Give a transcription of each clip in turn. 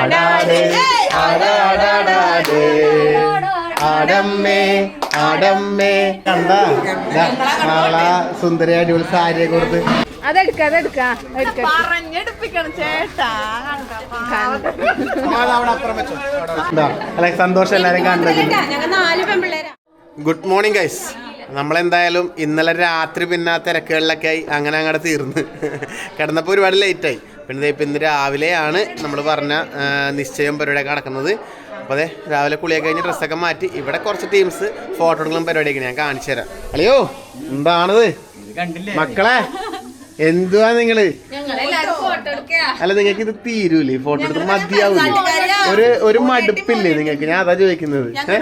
ആടാട് ആടാടാടാട്. ആടമ്മേ ആടമ്മേ. കണ്ട? നാളെ സുന്ദരി അടിപൊളി സാരിയെ കൊടുത്ത്. അതെടുക്ക അതെടുക്ക പറഞ്ഞെടുപ്പിക്കണം ചേട്ടാ. എന്താ അല്ലെ സന്തോഷം എല്ലാരും കണ്ടത് ഗുഡ് മോർണിംഗ് ഗൈസ് നമ്മളെന്തായാലും ഇന്നലെ രാത്രി പിന്നെ തിരക്കുകളിലൊക്കെ ആയി അങ്ങനെ അങ്ങോട്ട് തീർന്ന്. കിടന്നപ്പോൾ ഒരുപാട് ലേറ്റായി പിന്നെ ദേ ഇപ്പം ഇന്ന് രാവിലെയാണ് നമ്മൾ പറഞ്ഞ നിശ്ചയം പരിപാടിയൊക്കെ നടക്കുന്നത്. അപ്പോൾ അതെ രാവിലെ കുളിയൊക്കെ കഴിഞ്ഞ് ഡ്രസ്സൊക്കെ മാറ്റി ഇവിടെ കുറച്ച് ടീംസ് ഫോട്ടോ എടുക്കലും പരിപാടിയൊക്കെ ഞാൻ കാണിച്ചു തരാം. അല്ലയോ എന്താണത്? മക്കളെ എന്തുവാ നിങ്ങൾ? അല്ല നിങ്ങൾക്ക് ഇത് തീരൂലേ? ഫോട്ടോ എടുത്ത് മതിയാവൂലേ? ഒരു ഒരു മടുപ്പില്ലേ നിങ്ങൾക്ക് ഞാൻ അതാ ചോദിക്കുന്നത്. ഞങ്ങളെ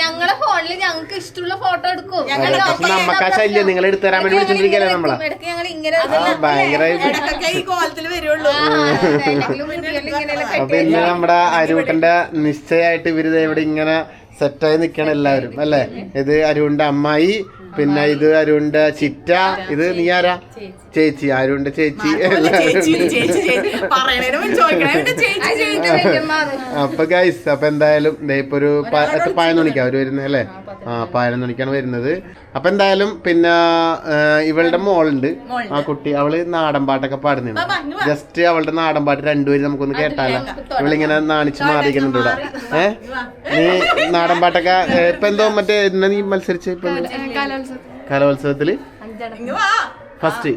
ഞങ്ങളുടെ ഫോണിൽ ഞങ്ങൾക്ക് ഇഷ്ടമുള്ള ഫോട്ടോ എടുക്കും. നമുക്ക് ആ ശല്യം. നിങ്ങൾ എടുത്തു തരാൻ വേണ്ടി വിളിച്ചോണ്ടിരിക്കല്ലേ നമ്മളെ? ഭയങ്കര പിന്നെ നമ്മുടെ അരൂട്ടന്റെ നിശ്ചയായിട്ട് ഇവർ ഇവിടെ ഇങ്ങനെ സെറ്റായി നിക്കണം എല്ലാവരും അല്ലേ? ഇത് അരുവിന്റെ അമ്മായി പിന്നെ ഇത് അരുണിന്റെ ചിറ്റ. ഇത് നീ ആരാ? ചേച്ചി. അരുണിന്റെ ചേച്ചി. അപ്പൊ ഗൈസ് അപ്പൊ എന്തായാലും ദേ ഇപ്പൊ ഒരു പതിനൊന്ന് മണിക്കാ? അവർ വരുന്നത് അല്ലേ? ആ പതിനൊന്ന് മണിക്കാണ് വരുന്നത്. അപ്പൊ എന്തായാലും പിന്നെ ഇവളുടെ മോളുണ്ട്. ആ കുട്ടി. അവൾ നാടൻ പാട്ടൊക്കെ പാടുന്നുണ്ട്. ജസ്റ്റ് അവളുടെ നാടൻ പാട്ട് രണ്ടുപേരും നമുക്കൊന്ന് കേട്ടാലോ? ഇവളിങ്ങനെ നാണിച്ചു മാറിയിരിക്കുന്നുണ്ട്? ഇവിടെ ഏഹ് നീ നാടൻ പാട്ടൊക്കെ ഇപ്പൊ എന്തോ മറ്റേ നീ മത്സരിച്ച് ഇപ്പൊ കലോത്സവത്തിൽ? ഫസ്റ്റ്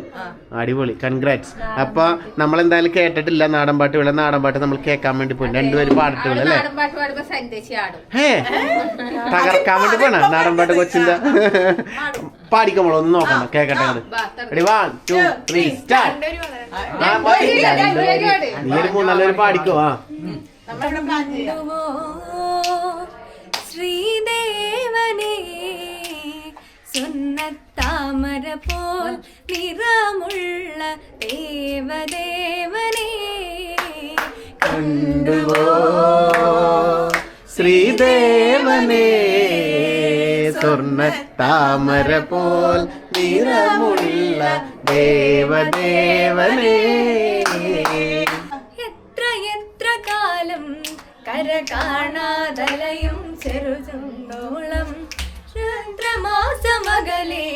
അടിപൊളി. കൺഗ്രാറ്റ്സ് അപ്പൊ നമ്മൾ എന്തായാലും കേട്ടിട്ടില്ല നാടൻ പാട്ട് വേണം നാടൻ പാട്ട് നമ്മൾ കേൾക്കാൻ വേണ്ടി പോയി. രണ്ടുപേരും പാടിട്ടുള്ളൂ അല്ലേ? ഏ തകർക്കാൻ വേണ്ടി പോണ? നാടൻ പാട്ട് കൊച്ചിന്റെ പാടിക്കുമ്പോൾ ഒന്ന് നോക്കണം കേക്കട്ടെ ready one two three start നീ ഒരു മൂന്നാലൊരു പാടിക്കോ? ആ. ശ്രീദേവനേ സുന്നത്താമര പോൽ നിറമുള്ള ദേവദേവനേ. കണ്ടുവോ ശ്രീദേവനേ സ്വർണ താമര പോൽ നിറമുള്ള ദേവദേവനേ. എത്ര എത്ര കാലം കര കാണാതലയും ചെറുചുണ്ടോളം ചന്ദ്രമാസമകലേ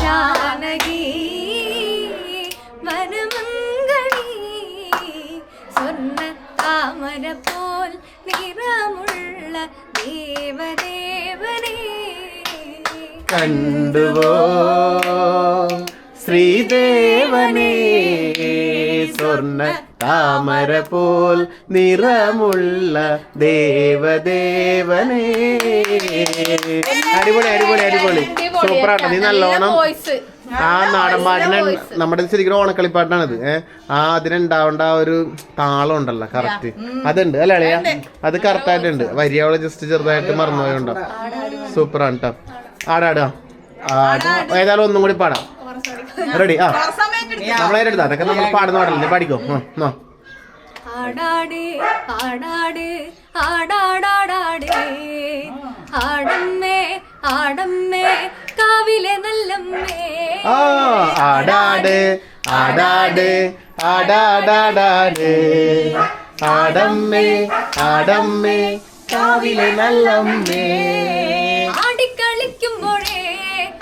ജാനകി വനമംഗളി. സ്വർണ താമര പോൽ നിറമുള്ള ദേവദേവനേ. കണ്ടുവോ ശ്രീദേവനേ സ്വർണ താമര പോൽ നിറമുള്ള ദേവദേവനെ. അടിപൊളി അടിപൊളി അടിപൊളി. സൂപ്പറാട്ടോ നീ നല്ലോണം ആ നാടൻ പാട്ടിന് നമ്മുടെ ശരിക്കും ഓണക്കളിപ്പാട്ടാണിത്. ഏഹ് ആ അതിനുണ്ടാവേണ്ട ആ ഒരു താളം ഉണ്ടല്ലോ കറക്റ്റ് അതുണ്ട് അല്ലേ അളിയ? അത് കറക്റ്റായിട്ടുണ്ട് വരിയോളെ ജസ്റ്റ് ചെറുതായിട്ട് മറന്നുപോയുണ്ടോ? സൂപ്പറാണ് കേട്ടോ ആടാടാ ആടാ. ഏതായാലും ഒന്നും കൂടി പാടാം. റെഡി ആ. നമ്മളെ എടുത്താ അതൊക്കെ നമ്മൾ പാടുന്ന പാടല്ലേ? പാടിക്കോ? നോ ആ. ആടാട് ആടാട് ആടാടാടാടേ. ആടമ്മേ ആടമ്മേ കാവിലെ നല്ലമ്മേ. ആ ആടാട് ആടാട് ആടാടാടാട്. ആടമ്മേ ആടമ്മേ കാവിലെ നല്ലമ്മേ. ആടിക്കളിക്കുമ്പോഴേ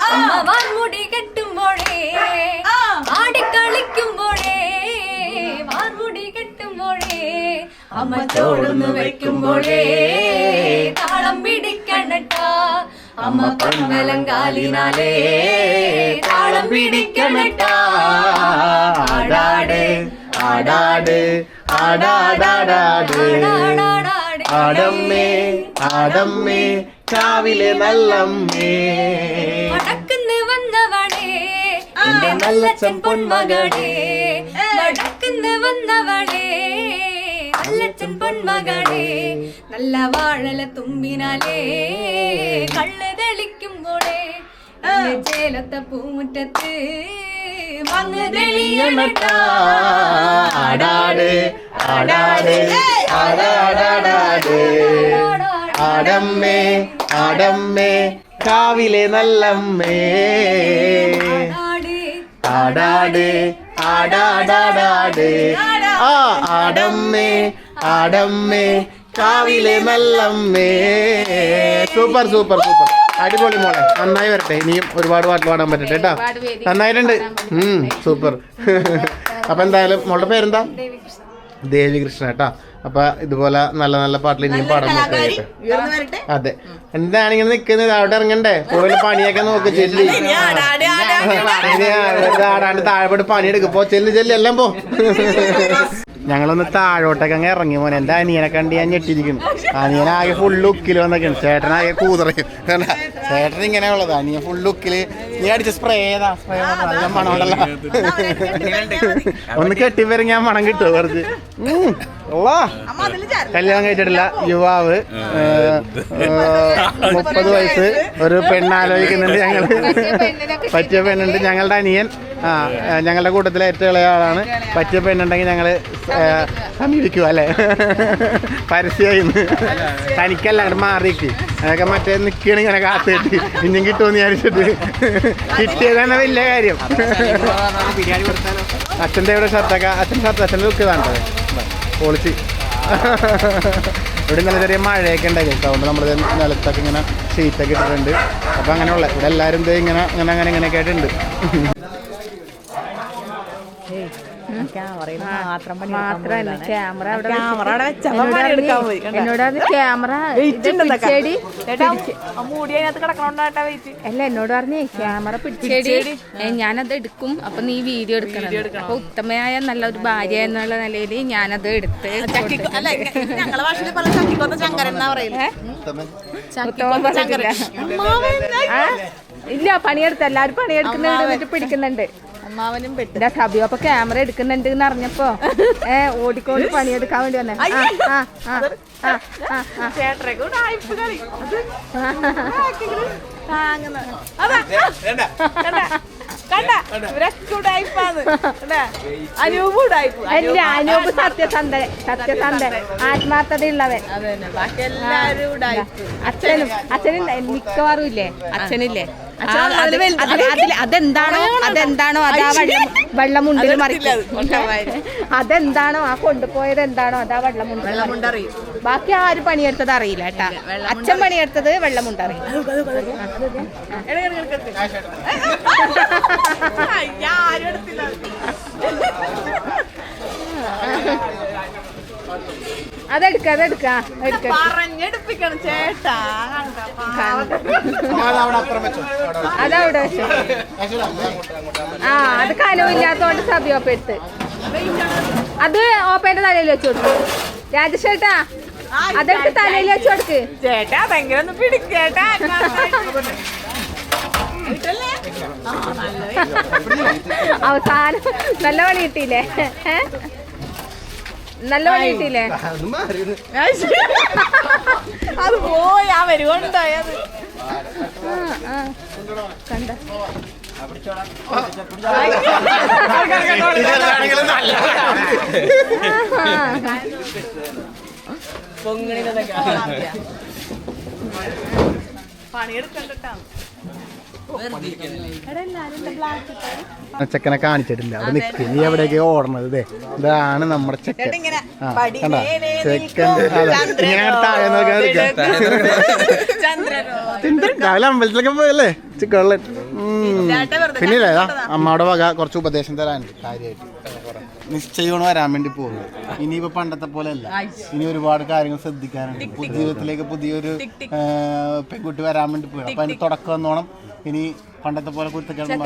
അമ്മ വാർമുടി അമ്മ ചോടുന്നു വെക്കുമ്പോഴേ താളം പിടിക്കണട്ടാ. അമ്മ പൊൻവലങ്കാലിനാലേ താളം പിടിക്കണട്ടാ. ആടാട് ആടാട് ആടാടാടാട്. ആടമ്മേ ആടമ്മേ കാവിലെ നല്ലമ്മേ. വടക്കുന്ന് വന്നവളേ എന്റെ നല്ലച്ചൻ പൊന്മകളേ വടക്കുന്ന് വന്നവളേ നല്ലച്ചൻ പൊന്മകളെ നല്ല വാഴല തുമ്പിനാലേ കള്ള് തെളിക്കും കൂടെ ചേലത്തെ പൂമുറ്റത്ത് ആടാട് ആടാട് ആടാടാടാട് ആടമ്മേ ആടമ്മേ കാവിലെ നല്ലമ്മേ. ആടാട് ആടാടാടാട് ആ ആടമ്മേ ആടമ്മേ കാവിലെ മല്ലമ്മേ സൂപ്പർ സൂപ്പർ സൂപ്പർ അടിപൊളി മോളെ നന്നായി വരട്ടെ ഇനിയും ഒരുപാട് പാട്ട് പാടാൻ പറ്റട്ടെ കേട്ടോ നന്നായിട്ടുണ്ട് സൂപ്പർ അപ്പൊ എന്തായാലും മോളുടെ പേരെന്താ ദേവി കൃഷ്ണ കേട്ടോ അപ്പൊ ഇതുപോലെ നല്ല നല്ല പാട്ടിൽ ഇനിയും പാടാൻ നോക്കട്ടെ അതെ എന്താണ് ഇങ്ങനെ നിക്കുന്നത് അവിടെ ഇറങ്ങണ്ടേ പോയി പണിയൊക്കെ നോക്ക് ചെല്ലി ആടാണ്ട് താഴെപ്പോട്ട് പണിയെടുക്കും പോ ചെല്ലി ചെല്ലി എല്ലാം പോ ഞങ്ങളൊന്ന് താഴോട്ടൊക്കെ അങ്ങ് ഇറങ്ങി മോനെ. എന്റെ അനിയനെ കണ്ട് ഞാൻ ഞെട്ടിരിക്കുന്നു അനിയനാകെ ഫുൾ ലുക്കിൽ വന്നൊക്കെയാണ് ചേട്ടനാകെ കൂതറയും ചേട്ടൻ ഇങ്ങനെ ഉള്ളത്. അനിയൻ ഫുൾ ലുക്കിൽ നീ അടിച്ച സ്പ്രേ ഏതാ സ്പ്രേ നല്ല മണമുണ്ടല്ലോ ഒന്ന് കെട്ടിപ്പേരും ഞാൻ മണം കിട്ടുമോ കുറച്ച്? കല്യാണം കഴിച്ചിട്ടില്ല. യുവാവ്. മുപ്പത് വയസ്സ്. ഒരു പെണ്ണാലോചിക്കുന്നുണ്ട് ഞങ്ങൾ. പറ്റിയ പറ്റിയ പെണ്ണുണ്ട് ഞങ്ങളുടെ അനിയൻ. ആ ഞങ്ങളുടെ കൂട്ടത്തിലെ ഏറ്റവും ഇളയ ആളാണ്. പറ്റിയ പെണ്ണുണ്ടെങ്കിൽ ഞങ്ങൾ സമീപിക്കുക അല്ലേ? പരസ്യമായി തനിക്കല്ല അങ്ങോട്ട് മാറിയിട്ട് അതൊക്കെ മറ്റേ നിൽക്കുകയാണ് ഇങ്ങനെ കാത്തു കെട്ടി ഇനിയും കിട്ടുമെന്ന് വിചാരിച്ചിട്ട്. കിട്ടിയത് തന്നെ വലിയ കാര്യം. അച്ഛന്റെ ഇവിടെ ഷർട്ടൊക്കെ അച്ഛൻ ഷർട്ട് അച്ഛന്റെ ലുക്ക് ഇതാണ് പൊളിച്ച്. ഇവിടെ നല്ല ചെറിയ മഴയൊക്കെ ഉണ്ടായി അതുകൊണ്ട് നമ്മൾ നിലത്തൊക്കെ ഇങ്ങനെ ഷീറ്റൊക്കെ ഇട്ടിട്ടുണ്ട്. അപ്പോൾ അങ്ങനെയുള്ള ഇവിടെ എല്ലാവരും ഇങ്ങനെ അങ്ങനെ അങ്ങനെ ഇങ്ങനെയൊക്കെ ആയിട്ടുണ്ട് മാത്രല്ല ക്യാമറ അവിടെ ക്യാമറ അവിടെ വെച്ചപ്പോ പണിയെടുക്കാൻ പോയി കണ്ടോ? എന്നോട് അത് ക്യാമറ വെയിറ്റ് ഉണ്ടെന്നൊക്കെ. പിടിച്ചേടി ചേട്ടാ, ആ അതിനകത്ത് കിടക്കണോണ്ടാട്ടാ വെയിറ്റ് അല്ല എന്നോട് പറഞ്ഞേ ക്യാമറ പിടിച്ചേടി. ഞാനത് എടുക്കും. അപ്പൊ നീ വീഡിയോ എടുക്കണം. അപ്പൊ ഉത്തമയായ നല്ല ഒരു ഭാര്യ എന്നുള്ള നിലയിൽ ഞാനത് എടുത്ത്? ഇല്ല പണിയെടുത്ത് എല്ലാരും പണിയെടുക്കുന്നുണ്ട് എന്നിട്ട് പിടിക്കുന്നുണ്ട്. അമ്മാവനും പെട്ടു. എന്റെ സബിയോ അപ്പൊ ക്യാമറ എടുക്കുന്നുണ്ട് എന്ന് അറിഞ്ഞപ്പോ ഏ ഓടിക്കോണ്ട് പണിയെടുക്കാൻ വേണ്ടി വന്നേ. ആ, ആ, ആ, ആ, ആ, ആ. ചേട്ടനെ കൂടെ ആയിപ്പ് കളി. അത്. താങ്ങുന്ന അതാ. കണ്ട കണ്ട ഇവരൊക്കെ ഉടായിപ്പാന്ന് കണ്ടാ? അനൂപ് ഉടായിപ്പ് അല്ല അനൂപ് സത്യസന്ധ സത്യസന്ധ ആത്മാർത്ഥതയുള്ളവൻ. ബാക്കി എല്ലാരും അച്ഛനും അച്ഛനും മിക്കവാറും ഇല്ലേ? അച്ഛനില്ലേ? ആ, അതെന്താണോ അത് ആ അതെന്താണോ അതെന്താണോ വെള്ളം വെള്ളമുണ്ടിൽ. മറിക്കും അതെന്താണോ ആ കൊണ്ടുപോയത് എന്താണോ അതാ വെള്ളമുണ്ട് വെള്ളമുണ്ടറിയും ബാക്കി ആര് പണിയെടുത്തത് അറിയില്ല കേട്ടാ അച്ഛൻ പണിയെടുത്തത് വെള്ളമുണ്ടറി ആരും എടുത്തില്ല അതെടുക്ക അതെടുക്ക. എടുക്ക പറഞ്ഞെടുപ്പിക്കണം ചേട്ടാ. അതവിടെ ആ അത് കനവില്ലാത്തോണ്ട് സബി ഓപ്പ എടുത്ത് അത് ഓപ്പേന്റെ തലയിൽ വെച്ച് കൊടുക്കും. രാജേഷേട്ടാ അതെടുത്ത് തലയിൽ വെച്ച് കൊടുക്ക്. ചേട്ടാ ഭയങ്കര ഒന്ന് പിടിക്കേട്ടാ അവസാനം നല്ല പണി കിട്ടിയില്ലേ? ഏ? നല്ല പണി കിട്ടിയില്ലേ അത് പോയി ആ വരുവോണ്ടോ അത്. കണ്ട? പണിയെടുക്കണ്ടാ ചെക്കനെ കാണിച്ചിട്ടില്ല. അവിടെ നിൽക്കുക നീ എവിടേക്ക് ഓടണത്? ഇതേ ഇതാണ് നമ്മുടെ ചെക്കൻ. ആ, കണ്ടോ? ചെക്കൻ. ഇങ്ങനെ താഴെ. രാവിലെ അമ്പലത്തിലൊക്കെ പോയല്ലേ? ചിക്കൻ പിന്നെ അമ്മയുടെ വക കുറച്ച് ഉപദേശം തരാനുണ്ട്. കാര്യമായിട്ട്. നിശ്ചയമാണ് വരാൻ വേണ്ടി പോകുന്നത്. ഇനിയിപ്പോ പണ്ടത്തെ പോലെ അല്ല ഇനി ഒരുപാട് കാര്യങ്ങൾ ശ്രദ്ധിക്കാനുണ്ട്. പുതിയ ജീവിതത്തിലേക്ക് പുതിയൊരു പെൺകുട്ടി വരാൻ വേണ്ടി പോകണം അപ്പൊ അതിന് തുടക്കം എന്നോണം ഇനി പണ്ടത്തെ പോലെ കുരുത്തക്കേടും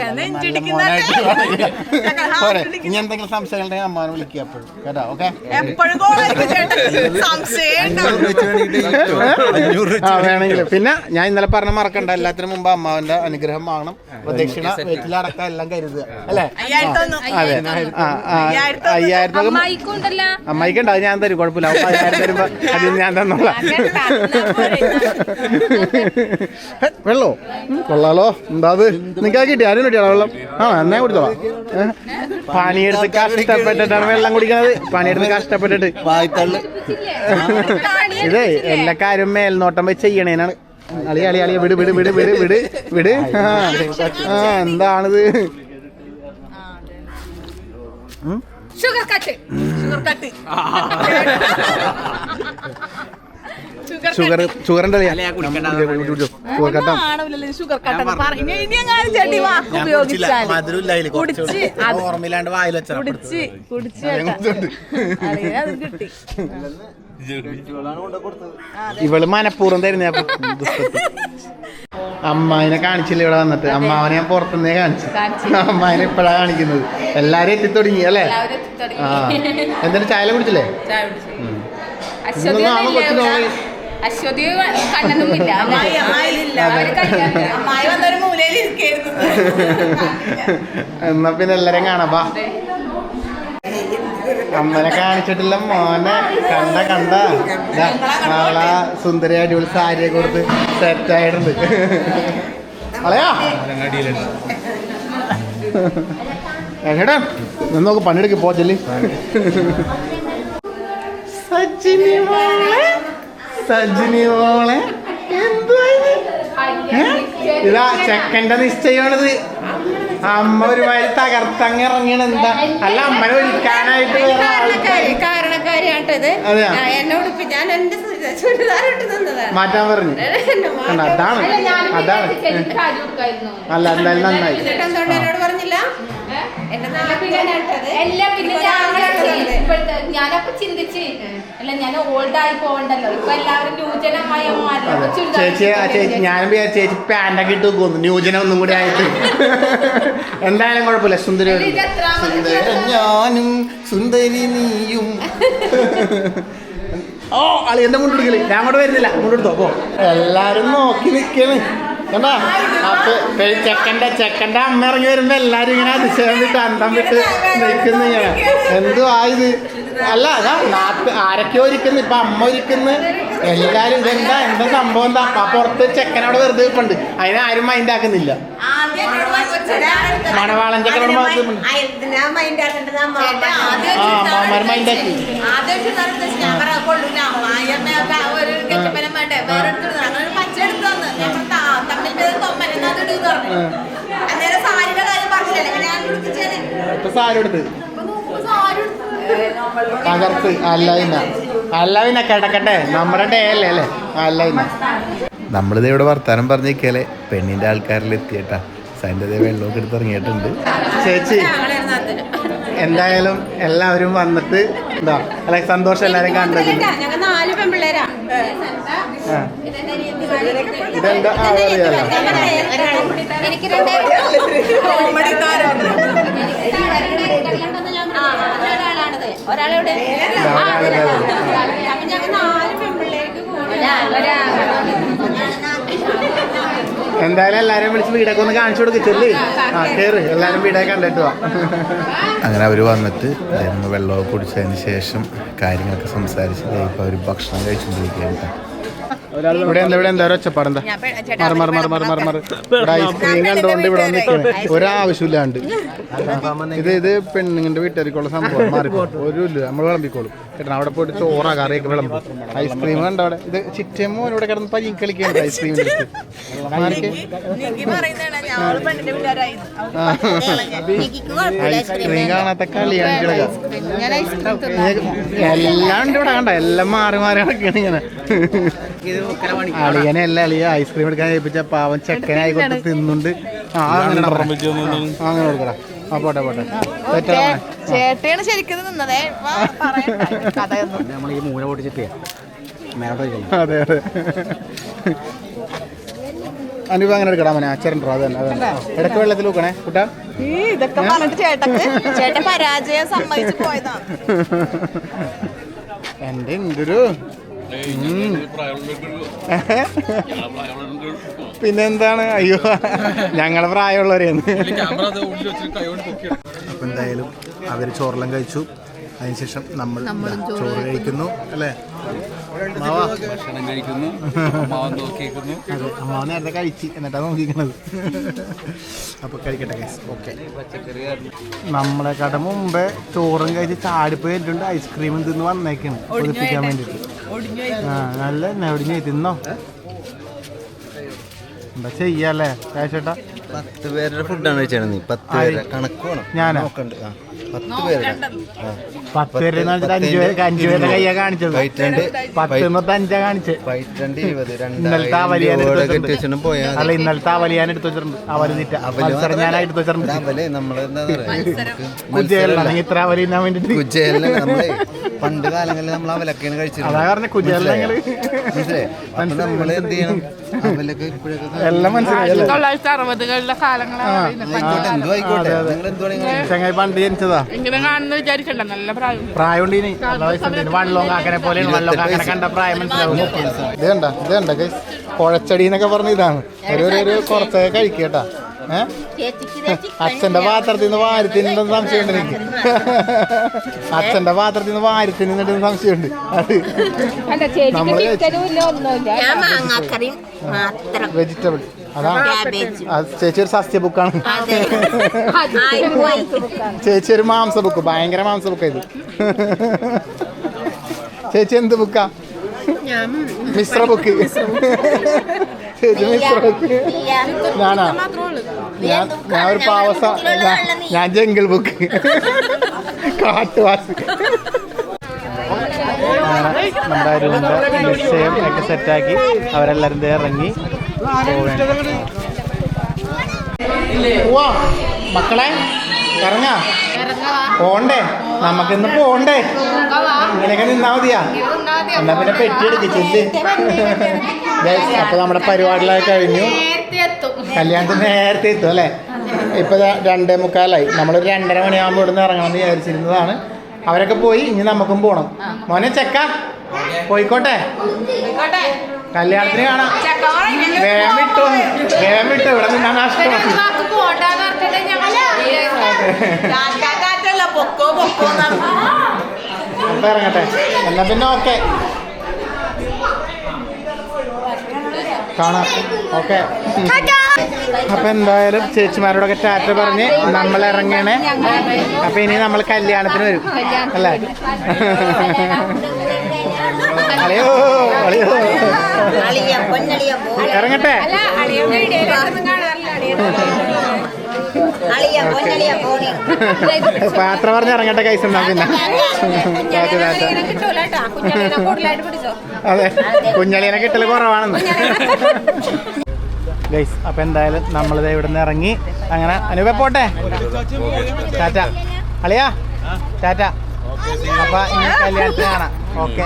ഇനി എന്തെങ്കിലും സംശയം ഉണ്ടെങ്കിൽ അമ്മാനെ വിളിക്കുക അപ്പോഴും. കേട്ടോ ഓക്കെ? എപ്പോഴും പിന്നെ ഞാൻ ഇന്നലെ പറഞ്ഞ മറക്കണ്ട എല്ലാത്തിനും മുമ്പ് അമ്മാവന്റെ അനുഗ്രഹം വാങ്ങണം. പ്രദക്ഷിണ വീട്ടിലടക്കം എല്ലാം കരുതുക അല്ലേ? അതെ അയ്യായിരത്തി അത് അമ്മായിക്ക് ഞാൻ തരും കുഴപ്പമില്ല. അപ്പൊ അയ്യായിരം തരുമ്പോ ഞാൻ തന്നോളാം. വെള്ളോ? കൊള്ളാലോ എന്താ അത്? നിനക്കാ കിട്ടി ആരും കിട്ടിയാണോ വെള്ളം? ആ എന്നാ കുടിച്ചോളാം? പണിയെടുത്ത് കഷ്ടപ്പെട്ടിട്ടാണ് വെള്ളം കുടിക്കുന്നത് പണിയെടുത്ത് കഷ്ടപ്പെട്ടിട്ട്. ഇതേ എല്ലാ കാര്യം മേൽനോട്ടം വെച്ച് ചെയ്യണേനാണ്. അളി അളി അളിയ വിട് വിട് വിട് വിട് വിട് വിട്. ആ ആ, എന്താണിത്? Sugar cut sugar cut sugar കട്ടാം cut ഓർമ്മയില്ലാണ്ട് വായിൽ കുടിച്ച് കുടിച്ച് അത് കിട്ടി. ഇവൾ മനഃപൂർവം തരുന്നേ അമ്മാവിനെ കാണിച്ചില്ല ഇവിടെ വന്നിട്ട്. അമ്മാവനെ ഞാൻ പുറത്തുനിന്നേ കാണിച്ചു. അമ്മാവിനെ ഇപ്പഴാ കാണിക്കുന്നത്. എല്ലാരും എത്തി തുടങ്ങി അല്ലേ ആ. എന്നിട്ട് ചായ കുടിച്ചില്ലേ? അശ്വതി ഇരിക്കായിരുന്നു എന്നാ പിന്നെ എല്ലാരെയും കാണാ. ബാ അമ്മനെ കാണിച്ചിട്ടില്ല മോനെ. കണ്ട കണ്ട. നാളെ സുന്ദരി അടിപൊളി സാരിയൊക്കെ കൊടുത്ത് സെറ്റ് ആയിട്ടുണ്ട്. അളയാ. നോക്ക് പണിയെടുക്ക് പോച്ചല്ലേ സച്ചിനി മോളെ. സജിനി മോളെ. എന്തുവാ ഇത്? ചെക്കന്റെ നിശ്ചയമാണിത്. അമ്മ ഒരുമാതിരി തകർത്തങ്ങ് ഇറങ്ങിയാണ് എന്താ? അല്ല അമ്മനെ അതെയാ? എന്നോട് ഇപ്പൊ ഞാൻ എന്റെ നിന്നതാണ് മാറ്റാൻ പറഞ്ഞു. അതാണ്. അതാണ്. അല്ല എന്തായാലും നന്നായി. പറഞ്ഞില്ല? ഞാൻ ഞാനപ്പോ ചിന്തിച്ച് അല്ല ഞാൻ ഓൾഡ് ആയി പോവണ്ടല്ലോ ഇപ്പൊ എല്ലാവരും ന്യൂജനമായ ചേച്ചി ആ ചേച്ചി ഞാനും വിചാരിച്ചു ചേച്ചി പാന്റൊക്കെ ഇട്ട് പോകുന്നു ന്യൂജനം ഒന്നും കൂടി ആയിട്ട്. എന്തായാലും കുഴപ്പമില്ല. സുന്ദരി സുന്ദര ഞാനും സുന്ദരി നീയും. ഓ അളി എന്റെ മുണ്ടെടുക്കൽ ഞാൻ അങ്ങോട്ട് വരുന്നില്ല. മുണ്ടെടുത്തോ പോ. എല്ലാരും നോക്കി നിക്കണ്. കണ്ടാ അപ്പൊ ചെക്കന്റെ ചെക്കന്റെ അമ്മ ഇറങ്ങി വരുമ്പോൾ എല്ലാവരും ഇങ്ങനെ അതിശയം വിട്ട് അന്തം വിട്ട് നിൽക്കുന്നു ഇങ്ങനെ. എന്തോ ആയത്? അല്ല അതാ നാട്ട് ആരൊക്കെയോ ഇരിക്കുന്നു ഇപ്പം അമ്മ ഒരുക്കുന്നു. എല്ലാരും ഇതെന്താ എന്താ? സംഭവം? എന്താ? അപ്പൊ പുറത്ത് ചെക്കനോട് വെറുതെ ഇപ്പുണ്ട് അതിനെ ആരും മൈൻഡ് ആക്കുന്നില്ല. ആദ്യം എന്നോട് പറഞ്ഞിട്ട് മണവാളൻ ചെക്കനോട് മാത്രം ആ, എന്തിനാ മൈൻഡ് ആക്കേണ്ടത്? അമ്മ ആ അമ്മമാർ മൈൻഡ് ആക്കി ആദ്യം ഇപ്പൊ സാരി എടുത്ത്. തകർത്ത്. അല്ല അല്ല പിന്നെ കിടക്കട്ടെ. നമ്മുടെ ഡേ അല്ലേ അല്ലേ? അല്ല പിന്നെ നമ്മളിത് ഇവിടെ വർത്താനം പറഞ്ഞേക്കല്ലേ പെണ്ണിന്റെ ആൾക്കാരിൽ എത്തിയേട്ടാ. സൈന്റെ വെള്ളമൊക്കെ എടുത്ത് ഇറങ്ങിയിട്ടുണ്ട്. ചേച്ചി എന്തായാലും എല്ലാവരും വന്നിട്ട് എന്താ അല്ലെ സന്തോഷം എല്ലാവരും കണ്ടത് ഞങ്ങൾ നാല് പെൺപിള്ളേരാ. ഇതെന്താ? ആ, അറിയാലോ. എനിക്ക് കോമഡിക്കാരാണ് ഒരാളാണത് ഒരാളെവിടെ അപ്പൊ ഞങ്ങൾ നാല് പെൺപിള്ളേർക്ക് എന്തായാലും എല്ലാരും വിളിച്ച് വീടൊക്കെ ഒന്ന് കാണിച്ചു കൊടുക്ക് ആ കേറ്. എല്ലാരും വീടൊക്കെ കണ്ടിട്ട് വാ. അങ്ങനെ അവർ വന്നിട്ട് വെള്ളമൊക്കെ കുടിച്ചതിന് ശേഷം കാര്യങ്ങളൊക്കെ സംസാരിച്ച് ഇപ്പോൾ അവർ ഭക്ഷണം കഴിച്ചുകൊണ്ടിരിക്കുകയാണ് ഇവിടെ എന്താ ഇവിടെ എന്താ ഒരു ഒച്ചപ്പാടെന്താ മറ മറ മറ മറ മറ. മറ ഇവിടെ ഐസ്ക്രീം കണ്ടുകൊണ്ട് ഇവിടെ ഒരാവശ്യമില്ലാണ്ട്. ഇത് ഇത് പെണ്ണുങ്ങളുടെ വീട്ടുകാർക്കുള്ള സംഭവം മാറിപ്പോ ഒരു ഇല്ല നമ്മൾ വിളമ്പിക്കോളും. കേട്ടോ അവിടെ പോയിട്ട് ചോറാ കറിയൊക്കെ വിളമ്പും. ഐസ്ക്രീം കണ്ടോ അവിടെ. ഇത് ചിറ്റമ്മോ ഇവിടെ കിടന്ന് പരി കളിക്കുകയാണ് ഐസ്ക്രീമിന്റെ വീട്ടുകാരായിരുന്നു. ഐസ്ക്രീം കാണാത്ത കളിയാണ് കിടക്കുക എല്ലാം ഉണ്ട് ഇവിടെ കണ്ട എല്ലാം മാറി മാറി ഇങ്ങനെ. അളിയ ഐസ്ക്രീം എടുക്കാൻ ഏൽപ്പിച്ച പാവൻ ചെക്കനായി കൊടുത്ത് തിന്നുണ്ട് ആ അങ്ങനെ കൊടുക്കടാ. ആ പോട്ടെ പോട്ടെ. ചേട്ടയാണ് ശരിക്കും നിന്നതേ. ഇപ്പൊ പറയണ്ട. കഥയൊന്നും. അതെ അതെ. അനുഭവം അങ്ങനെ എടുക്കടാ മനെ അച്ഛൻ അത് തന്നെ അതന്നെ ഇടയ്ക്ക് വെള്ളത്തിൽ വെക്കണേ കുട്ടാ. ഈ ഇതൊക്കെ പറഞ്ഞിട്ട് ചേട്ടക്ക് ചേട്ടൻ പരാജയം സമ്മതിച്ചു പോയതാണ് എന്റെ എന്തൊരു. പിന്നെന്താണ്? അയ്യോ ഞങ്ങളെ പ്രായമുള്ളവരെയാണ്. അപ്പം എന്തായാലും അവർ ചോറെല്ലാം കഴിച്ചു. അതിനുശേഷം നമ്മൾ ചോറ് കഴിക്കുന്നു. അല്ലേ? ഭക്ഷണം കഴിക്കുന്നു. അമ്മാവ് നേരത്തെ കഴിച്ച് എന്നിട്ടാണ് നോക്കിക്കണത് അപ്പോൾ കഴിക്കട്ടെ ഓക്കെ നമ്മളെ കട മുമ്പേ ചോറും കഴിച്ച് ചാടിപ്പോയി ഐസ്ക്രീമും ഐസ്ക്രീം തിന്ന് വന്നേക്കാണ്. ഒളിപ്പിക്കാൻ വേണ്ടിയിട്ട്. ഒടിഞ്ഞു ആ നല്ല തന്നെ ഒടിഞ്ഞു തിന്നോ? എന്താ ചെയ്യാല്ലേ കാശേട്ടാ പത്ത് പേരുടെ ഫുഡാണ് കഴിച്ചത് നീ. പത്ത് പേരുടെ കണക്ക് വേണം. ഞാൻ നോക്കണ്ട്. ആ. പത്ത് പേരുടെ. അഞ്ചു പേരുടെ കയ്യാ കാണിച്ചത്. അഞ്ചാ കാണിച്ചത്. ഇരുപത് ഇന്നലത്തെ പോയാൽ അല്ല ഇന്നലത്തെ എടുത്തു വെച്ചിട്ടുണ്ട്. മത്സരം വെച്ചിട്ടുണ്ട്. അവൽ നമ്മളെന്താ ഇത്ര അവൽ തിന്നാൻ വേണ്ടിട്ട്. കുജേലിന് നമ്മളെ പണ്ട് കാലങ്ങളിൽ നമ്മൾ അവലൊക്കെയാണ് അതാ കഴിച്ചിരുന്നത് പണ്ട് ജനിച്ചതാ ഇങ്ങനെ കാണുന്ന വിചാരിക്കണ്ട നല്ല പ്രായം. പ്രായമുണ്ട് ഇനി. വണ്ണലോങ് ആക്കനെ പോലെ കണ്ട പ്രായം മനസ്സിലാവും. ഇത് കണ്ട ഇത് കണ്ട. guys. കുഴച്ചടി എന്നൊക്കെ പറഞ്ഞ ഇതാണ്. ഒരു കുറച്ചൊക്കെ കഴിക്കട്ടാ അച്ഛന്റെ പാത്രത്തിൽ നിന്ന് വാരി തിന്നുണ്ടെന്ന് സംശയമുണ്ട് എനിക്ക്. അച്ഛന്റെ പാത്രത്തിൽ നിന്ന് വാരി തിന്നുന്നുണ്ടെന്ന് സംശയമുണ്ട്. അത് നമ്മൾ ചിക്കനും ഒന്നുമില്ല. ഞാൻ മാങ്ങാക്കറിയും മാത്രം. വെജിറ്റബിൾ അതാണ് ക്യാബേജ് അത് ചേച്ചി ഒരു സസ്യ ബുക്കാണ്. അതെ. ആയി പോയി ചേച്ചി ഒരു മാംസ ബുക്ക് ഭയങ്കര മാംസ ബുക്ക് ഇത്. ചേച്ചി എന്ത് ബുക്കാ? മിശ്ര ബുക്ക്. ചേച്ചി മിശ്ര ബുക്ക്. ഞാനാ? ഞാൻ ഞാൻ ഒരു പാവസ ഞാൻ- ജംഗിൾ ബുക്ക്. കാട്ടുവാസി. നമ്മുടെ അരുവിന്റെ നിശ്ചയം ഒക്കെ സെറ്റാക്കി അവരെല്ലാവരും ദേ ഇറങ്ങി. മക്കളെ ഇറങ്ങ പോണ്ടേ. നമുക്ക് ഇന്ന് പോണ്ടേ. ഇങ്ങനെയൊക്കെ നിന്നാ മതിയാ. എന്നാ പിന്നെ പെട്ടി എടുക്കിച്ചില്ലേ അപ്പൊ നമ്മുടെ പരിപാടികളായി കഴിഞ്ഞു. കല്യാണത്തിന് നേരത്തെ എത്തും അല്ലേ? ഇപ്പൊ രണ്ടേ മുക്കാലായി. നമ്മളൊരു രണ്ടര മണിയാകുമ്പോൾ ഇവിടുന്ന് ഇറങ്ങണം എന്ന് വിചാരിച്ചിരുന്നതാണ്. അവരൊക്കെ പോയി ഇനി നമുക്കും പോണം. മോനെ ചെക്ക. പോയിക്കോട്ടെ? കല്യാണത്തിന് കാണാം. വേഗം വിട്ടു വേഗം വിട്ടു ഇവിടെ നിന്നാ അപ്പൊ ഇറങ്ങട്ടെ. എന്നാ പിന്നെ ഓക്കെ. കാണാം. ഓക്കെ. അപ്പൊ എന്തായാലും ചേച്ചിമാരോടൊക്കെ ടാറ്റ പറഞ്ഞ് നമ്മൾ ഇറങ്ങണേ. അപ്പൊ ഇനി നമ്മൾ കല്യാണത്തിന് വരും. അല്ലേ? ഇറങ്ങട്ടെ പാത്ര പറഞ്ഞ് ഇറങ്ങട്ടെ കൈസ് എന്നാ പിന്നെ. അതെ കുഞ്ഞളിയനെ കിട്ടൽ കുറവാണെന്ന്. ഗൈസ് അപ്പൊ എന്തായാലും നമ്മളിത് ഇവിടെ നിന്ന് ഇറങ്ങി. അങ്ങനെ അനുപ പോട്ടെ. ടാറ്റ. അളിയാ ടാറ്റ. അപ്പൊ ഇനി കല്യാണത്തിന് കാണാം. ഓക്കെ.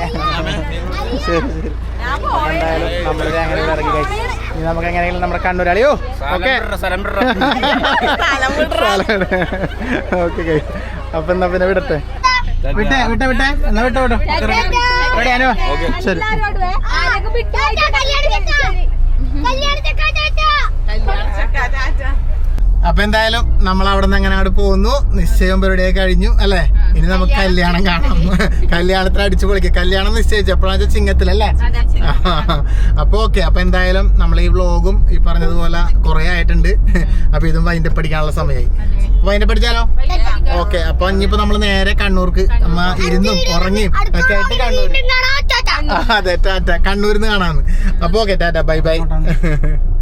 ശരി ശരി. അപ്പൊ എന്തായാലും നമ്മളിത് അങ്ങനെ ഇറങ്ങി കഴിച്ചു ഇനി നമുക്ക് എങ്ങനെയെങ്കിലും നമ്മുടെ കണ്ണൂർ അളിയോ? ഓക്കെ. ഓക്കെ ഗൈസ് അപ്പൊ എന്നാ പിന്നെ വിടട്ടെ? വിട്ടെ വിട്ടെ വിട്ടെ. എന്നാ വിട്ടോ വിട്ടോ. റെഡി അനുവ. ശരി. അപ്പൊ എന്തായാലും നമ്മൾ അവിടെ നിന്ന് അങ്ങനെ അവിടെ പോകുന്നു നിശ്ചയം പരിപാടിയെ കഴിഞ്ഞു അല്ലേ? ഇനി നമുക്ക് കല്യാണം കാണാം. കല്യാണത്തിന് അടിച്ചു പൊളിക്ക. കല്യാണം നിശ്ചയിച്ചു. എപ്പോഴാണെന്ന് വെച്ചാൽ ചിങ്ങത്തിലല്ലേ? അപ്പൊ ഓക്കെ. അപ്പൊ എന്തായാലും നമ്മൾ ഈ വ്ളോഗും ഈ പറഞ്ഞതുപോലെ കുറെ ആയിട്ടുണ്ട്. അപ്പൊ ഇതും വൈൻഡ് പഠിക്കാനുള്ള സമയമായി വൈൻഡ് പഠിച്ചാലോ ഓക്കെ. അപ്പൊ ഇനിയിപ്പോ നമ്മൾ നേരെ കണ്ണൂർക്ക് അമ്മ ഇരുന്നും ഉറങ്ങിയും ഒക്കെ ആയിട്ട് കണ്ണൂർ അതെ ടാറ്റ. കണ്ണൂരിന്ന് നിന്ന് കാണാന്ന്. അപ്പൊ ഓക്കെ ടാറ്റ. Bye bye.